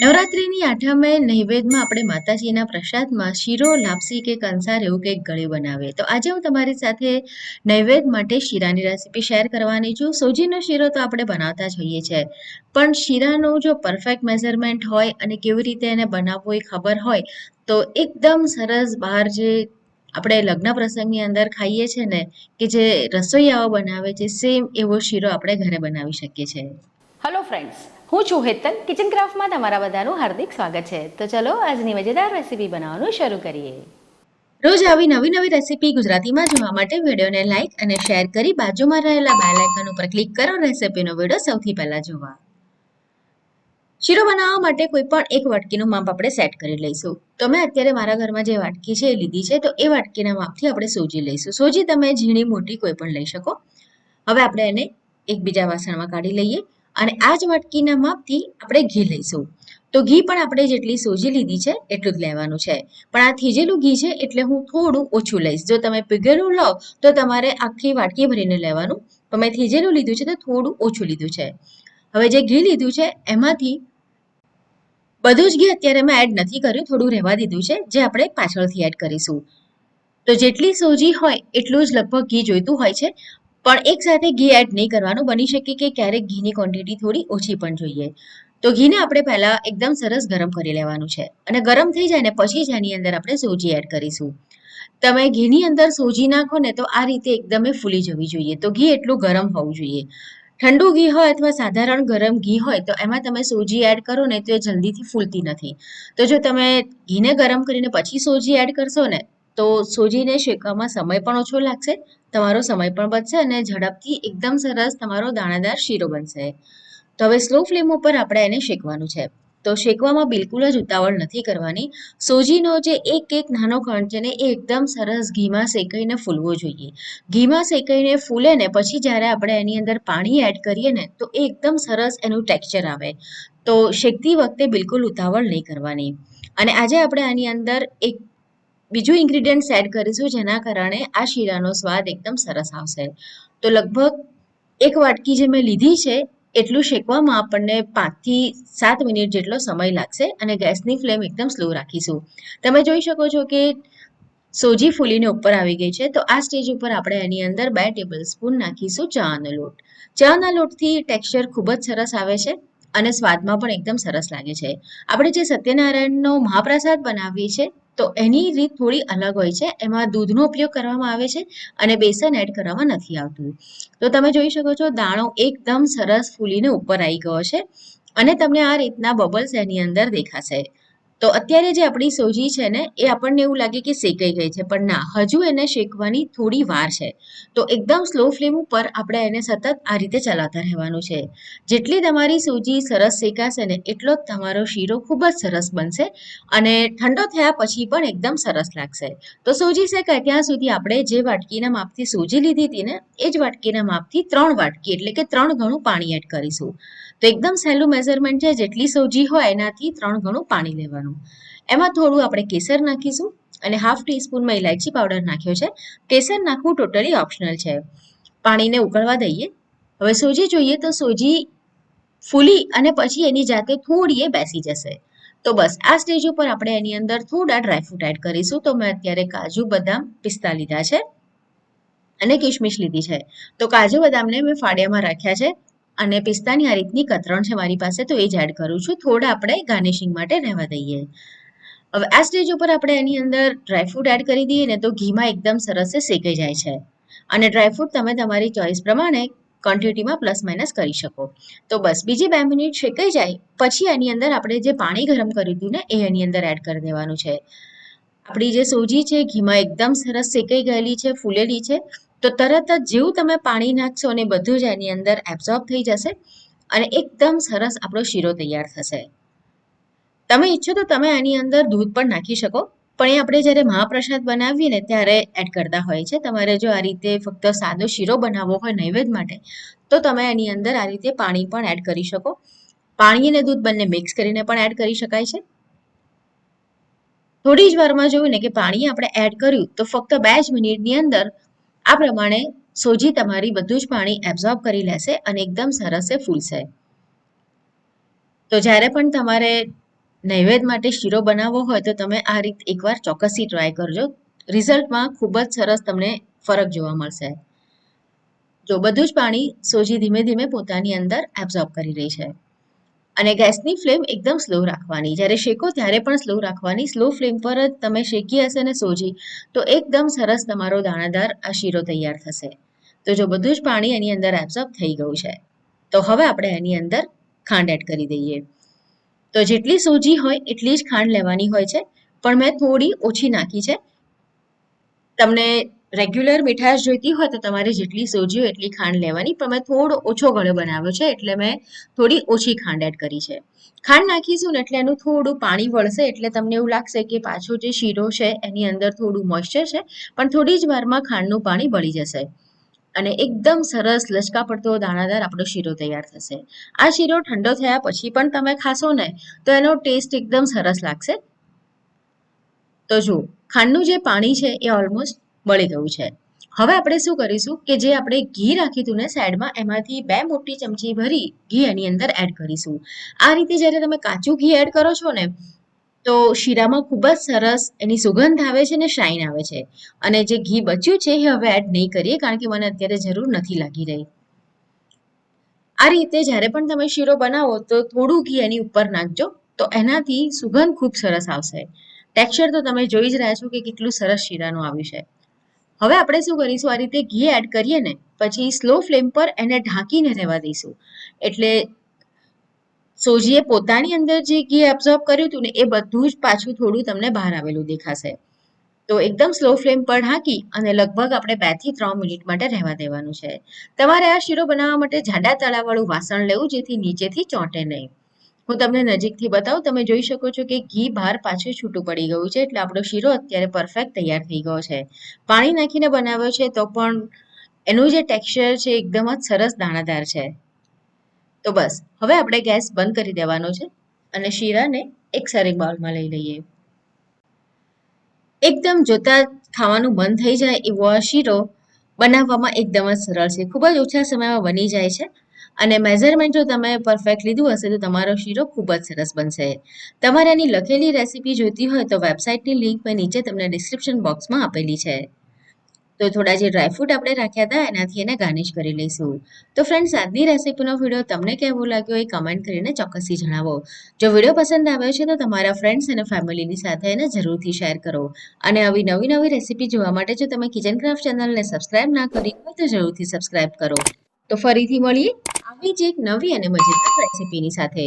નવરાત્રિની આઠમે નૈવેદ્યમાં આપણે માતાજીના પ્રસાદમાં શીરો, લાપસી કે કંસાર એવું કંઈક ગળ્યું બનાવીએ. તો આજે હું તમારી સાથે નૈવેદ્ય માટે શીરાની રેસીપી શેર કરવાની છું. સોજીનો શીરો તો આપણે બનાવતા જ હોઈએ છીએ. પણ શીરાનું જો પરફેક્ટ મેઝરમેન્ટ હોય અને કેવી રીતે એને બનાવવું એ ખબર હોય, તો એકદમ સરસ બહાર જે આપણે લગ્ન પ્રસંગની અંદર ખાઈએ છીએ ને, કે જે રસોઈયાઓ બનાવે છે, સેમ એવો શીરો આપણે ઘરે બનાવી શકીએ છીએ. હેલો ફ્રેન્ડ્સ હું છું હેતલ કિચન ક્રાફ્ટમાં તમારા બધાનું હાર્દિક સ્વાગત છે. તો ચલો, આજની મજેદાર રેસીપી બનાવવાનું શરૂ કરીએ. રોજ આવી નવી નવી રેસીપી ગુજરાતીમાં જોવા માટે વિડીયોને લાઇક અને શેર કરી બાજુમાં રહેલા બેલ આઇકન ઉપર ક્લિક કરો રેસીપીનો વીડિયો સૌથી પહેલા જોવા. શીરો બનાવવા માટે કોઈ પણ એક વાટકીનું માપ આપણે સેટ કરી લઈશું. તો મેં અત્યારે મારા ઘરમાં જે વાટકી છે એ લીધી છે, તો એ વાટકીના માપથી આપણે સોજી લઈશું. સોજી તમે ઝીણી મોટી કોઈ પણ લઈ શકો. હવે આપણે એને એક બીજા વાસણમાં કાઢી લઈએ. અને આ જ વાટકીના માપથી આપણે ઘી લઈશું. તો ઘી પણ આપણે જેટલી સોજી લીધી છે એટલું જ લેવાનું છે. પણ આ થીજેલું ઘી છે એટલે હું થોડું ઓછું લઈશ. જો તમે પીગેલું લો, તો તમારે આખી વાટકી ભરીને લેવાનું. પણ મેં થીજેલું લીધું છે તો થોડું ઓછું લીધું છે. હવે જે ઘી લીધું છે, એમાંથી બધું જ ઘી અત્યારે મેં એડ નથી કર્યું, થોડું રહેવા દીધું છે, જે આપણે પાછળથી એડ કરીશું. તો જેટલી સોજી હોય, એટલું જ લગભગ ઘી જોઈતું હોય છે. પણ એક સાથે ઘી એડ નહીં કરવાનું. બની શકે કે ક્યારેક ઘીની ક્વોન્ટિટી થોડી ઓછી પણ જોઈએ. તો ઘીને આપણે પહેલાં એકદમ સરસ ગરમ કરી લેવાનું છે. અને ગરમ થઈ જાય ને પછી જ એની અંદર આપણે સોજી એડ કરીશું. તમે ઘીની અંદર સોજી નાખો ને તો આ રીતે એકદમ ફૂલી જવી જોઈએ. તો ઘી એટલું ગરમ હોવું જોઈએ. ઠંડુ ઘી હોય અથવા સાધારણ ગરમ ઘી હોય તો એમાં તમે સોજી એડ કરો ને તો એ જલ્દીથી ફૂલતી નથી. તો જો તમે ઘીને ગરમ કરીને પછી સોજી એડ કરશો ને તો સોજીને શેકવામાં સમય પણ ઓછો લાગશે, તમારો સમય પણ બચશે અને ઝડપથી એકદમ સરસ તમારો દાણાદાર શીરો બનશે. તો હવે સ્લો ફ્લેમ ઉપર આપણે એને શેકવાનું છે. તો શેકવામાં બિલકુલ જ ઉતાવળ નથી કરવાની. સોજીનો જે એક એક નાનો કણ છે ને એ એકદમ સરસ ઘીમાં શેકાઈને ફૂલવો જોઈએ. ઘીમાં શેકાઈને ફૂલે ને પછી જ્યારે આપણે એની અંદર પાણી એડ કરીએ ને તો એ એકદમ સરસ એનું ટેક્સચર આવે. તો શેકતી વખતે બિલકુલ ઉતાવળ નહીં કરવાની. અને આજે આપણે આની અંદર એક બીજું ઇન્ગ્રીડિયન્ટ એડ કરીશું જેના કારણે આ શીરાનો સ્વાદ એકદમ સરસ આવશે. તો લગભગ એક વાટકી જે મેં લીધી છે, એટલું શેકવામાં આપણને પાંચથી સાત મિનિટ જેટલો સમય લાગશે અને ગેસની ફ્લેમ એકદમ સ્લો રાખીશું. તમે જોઈ શકો છો કે સોજી ફૂલીને ઉપર આવી ગઈ છે, તો આ સ્ટેજ ઉપર આપણે એની અંદર બે ટેબલ સ્પૂન નાખીશું ચાનો લોટ. ચાના લોટથી ટેક્સચર ખૂબ જ સરસ આવે છે અને સ્વાદમાં પણ એકદમ સરસ લાગે છે. આપણે જે સત્યનારાયણનો મહાપ્રસાદ બનાવીએ છીએ તો એની રીત થોડી અલગ હોય છે. એમાં દૂધનો ઉપયોગ કરવામાં આવે છે અને બેસન એડ કરવામાં નથી આવતું તો તમે જોઈ શકો છો દાણો એકદમ સરસ ફૂલીને ઉપર આવી ગયો છે અને તમને આ રીતના બબલ્સ એની અંદર દેખાશે. તો અત્યારે જે આપણી સોજી છે ને, એ આપણને એવું લાગે કે શેકાઈ ગઈ છે, પણ ના, હજુ એને શેકવાની થોડી વાર છે. તો એકદમ સ્લો ફ્લેમ ઉપર આપણે એને સતત આ રીતે ચલાવતા રહેવાનું છે. જેટલી તમારી સોજી સરસ શેકાશે ને, એટલો જ તમારો શીરો ખૂબ જ સરસ બનશે અને ઠંડો થયા પછી પણ એકદમ સરસ લાગશે. તો સોજી શેકાય ત્યાં સુધી આપણે જે વાટકીના માપથી સોજી લીધી હતી ને, એ જ વાટકીના માપથી ત્રણ વાટકી, એટલે કે ત્રણ ગણું પાણી એડ કરીશું. તો એકદમ સહેલું મેઝરમેન્ટ છે, જેટલી સોજી હોય એનાથી ત્રણ ગણું પાણી લેવાનું. એમાં થોડું આપણે કેસર નાખીશું અને હાફ ટીસ્પૂનમાં ઇલાયચી પાવડર નાખ્યો છે. કેસર નાખવું ટોટલી ઓપ્શનલ છે. પાણીને ઉકળવા દઈએ. હવે સોજી જોઈએ તો સોજી ફૂલી અને પછી એની જાતે થોડી એ બેસી જશે. તો બસ, આ સ્ટેજ ઉપર આપણે એની અંદર થોડા ડ્રાયફ્રૂટ એડ કરીશું. તો મેં અત્યારે કાજુ, બદામ પિસ્તા લીધા છે અને કિશમિશ લીધી છે. તો કાજુ, બદામને મેં ફાળિયામાં રાખ્યા છે. અને પિસ્તાની આ રીતની કતરણ છે મારી પાસે, તો એ જ એડ કરું છું. થોડા આપણે ગાર્નિશિંગ માટે રહેવા દઈએ. હવે આ સ્ટેજ ઉપર આપણે એની અંદર ડ્રાયફ્રૂટ એડ કરી દઈએ ને તો ઘીમાં એકદમ સરસ શેકાઈ જાય છે. અને ડ્રાયફ્રૂટ તમે તમારી ચોઈસ પ્રમાણે ક્વોન્ટિટીમાં પ્લસ માઇનસ કરી શકો. તો બસ, બીજી બે મિનિટ શેકાઈ જાય, પછી એની અંદર આપણે જે પાણી ગરમ કર્યું હતું ને, એ એની અંદર એડ કરી દેવાનું છે. આપણી જે સોજી છે, ઘીમાં એકદમ સરસ શેકાઈ ગયેલી છે, ફૂલેલી છે. તો તરત જ જેવું તમે પાણી નાખશો અને બધું જ એની અંદર એબ્ઝોર્બ થઈ જશે અને એકદમ સરસ આપણો શીરો તૈયાર થશે. તમે ઈચ્છો તો તમે આની અંદર દૂધ પણ નાખી શકો, પણ એ આપણે જ્યારે મહાપ્રસાદ બનાવીએ ને ત્યારે એડ કરતા હોય છે. તમારે જો આ રીતે ફક્ત સાદો શીરો બનાવવો હોય નૈવેદ્ય માટે, તો તમે એની અંદર આ રીતે પાણી પણ એડ કરી શકો. પાણી અને દૂધ બંને મિક્સ કરીને પણ એડ કરી શકાય છે. થોડી જ વારમાં જોયું ને કે પાણી આપણે એડ કર્યું, તો ફક્ત બે જ મિનિટની અંદર આ પ્રમાણે સોજી તમારી બધું જ પાણી એબ્ઝોર્બ કરી લેશે અને એકદમ સરસ એ ફૂલશે. તો જ્યારે પણ તમારે નૈવેદ્ય માટે શીરો બનાવવો હોય તો તમે આ રીત એકવાર ચોક્કસથી ટ્રાય કરજો. રિઝલ્ટમાં ખૂબ જ સરસ તમને ફરક જોવા મળશે. જો બધું જ પાણી સોજી ધીમે ધીમે પોતાની અંદર એબ્ઝોર્બ કરી રહી છે. અને ગેસની ફ્લેમ એકદમ સ્લો રાખવાની. જ્યારે શેકો ત્યારે પણ સ્લો રાખવાની. સ્લો ફ્લેમ પર જ તમે શેકી હશે ને સોજી, તો એકદમ સરસ તમારો દાણાદાર આ શીરો તૈયાર થશે. તો જો બધું જ પાણી એની અંદર એબ્સોર્બ થઈ ગયું છે, તો હવે આપણે એની અંદર ખાંડ એડ કરી દઈએ. તો જેટલી સોજી હોય એટલી જ ખાંડ લેવાની હોય છે, પણ મેં થોડી ઓછી નાખી છે. તમને રેગ્યુલર મીઠાશ જોઈતી હોય તો તમારે જેટલી સોજી હોય એટલી ખાંડ લેવાની. પણ મેં થોડો ઓછો ગળો બનાવ્યો છે એટલે મેં થોડી ઓછી ખાંડ એડ કરી છે. ખાંડ નાખીશું ને એટલે એનું થોડું પાણી વળશે એટલે તમને એવું લાગશે કે પાછો જે શીરો છે એની અંદર થોડું મોઇશ્ચર છે, પણ થોડી જ વારમાં ખાંડનું પાણી બળી જશે. અને એકદમ સરસ લચકા પડતો દાણાદાર આપણો શીરો તૈયાર થશે. આ શીરો ઠંડો થયા પછી પણ તમે ખાશો ને તો એનો ટેસ્ટ એકદમ સરસ લાગશે. તો જો ખાંડનું જે પાણી છે એ ઓલમોસ્ટ બળી ગયું છે. હવે આપણે શું કરીશું કે જે આપણે ઘી રાખ્યું હતું ને સાઈડમાં, એમાંથી બે મોટી ચમચી ભરી ઘી એની અંદર એડ કરીશું. આ રીતે જ્યારે તમે કાચું ઘી એડ કરો છો ને, તો શીરામાં ખૂબ જ સરસ એની સુગંધ આવે છે ને શાઇન આવે છે. અને જે ઘી બચ્યું છે એ હવે એડ નહીં કરીએ કારણ કે મને અત્યારે જરૂર નથી લાગી રહી. આ રીતે જ્યારે પણ તમે શીરો બનાવો તો થોડું ઘી એની ઉપર નાખજો, તો એનાથી સુગંધ ખૂબ સરસ આવશે. ટેક્સચર તો તમે જોઈ જ રહ્યા છો કે કેટલું સરસ શીરાનું આવ્યું છે. હવે આપણે શું કરીશું? આ રીતે ઘી એડ કરીએ ને, પછી સ્લો ફ્લેમ પર એને ઢાંકીને રહેવા દઈશું. એટલે સોજીએ પોતાની અંદર જે ઘી એબ્ઝોર્બ કર્યું હતું ને, એ બધું જ પાછું થોડું તમને બહાર આવેલું દેખાશે. તો એકદમ સ્લો ફ્લેમ પર ઢાંકી અને લગભગ આપણે બેથી ત્રણ મિનિટ માટે રહેવા દેવાનું છે. તમારે આ શીરો બનાવવા માટે જાડા તળાવાળું વાસણ લેવું જેથી નીચેથી ચોંટે નહીં. હું તમને નજીકથી બતાવું, તમે જોઈ શકો છો કે ઘી બહાર પાછું છૂટું પડી ગયું છે, એટલે આપણો શીરો અત્યારે પરફેક્ટ તૈયાર થઈ ગયો છે. પાણી નાખીને બનાવ્યો છે, તો પણ એનું જે ટેક્સચર છે, એકદમ જ સરસ દાણાદાર છે. તો બસ, હવે આપણે ગેસ બંધ કરી દેવાનો છે અને શીરાને એક સરિંગ બાઉલમાં લઈ લઈએ. એકદમ જોતા ખાવાનું મન થઈ જાય એવો આ શીરો બનાવવામાં એકદમ જ સરળ છે. ખૂબ જ ઓછા સમયમાં બની જાય છે. અને મેઝરમેન્ટ જો તમે પરફેક્ટ લીધું હશે તો તમારો શીરો ખૂબ જ સરસ બનશે. તમારે એની લખેલી રેસીપી જોઈતી હોય તો વેબસાઇટની લિંક મેં નીચે તમને ડિસ્ક્રિપ્શન બોક્સમાં આપેલી છે. તો થોડા જે ડ્રાયફ્રૂટ આપણે રાખ્યા હતા એનાથી એને ગાર્નિશ કરી લઈશું. તો ફ્રેન્ડ્સ આજની રેસીપીનો વીડિયો તમને કેવો લાગ્યો એ કમેન્ટ કરીને ચોક્કસથી જણાવો. જો વીડિયો પસંદ આવ્યો છે તો તમારા ફ્રેન્ડ્સ અને ફેમિલીની સાથે એને જરૂરથી શેર કરો. અને આવી નવી નવી રેસીપી જોવા માટે જો તમે કિચન ક્રાફ્ટ ચેનલને સબસ્ક્રાઇબ ના કરી હોય તો જરૂરથી સબસ્ક્રાઇબ કરો. તો ફરીથી મળીએ. આવી જ એક નવી અને મજેદાર રેસીપીની સાથે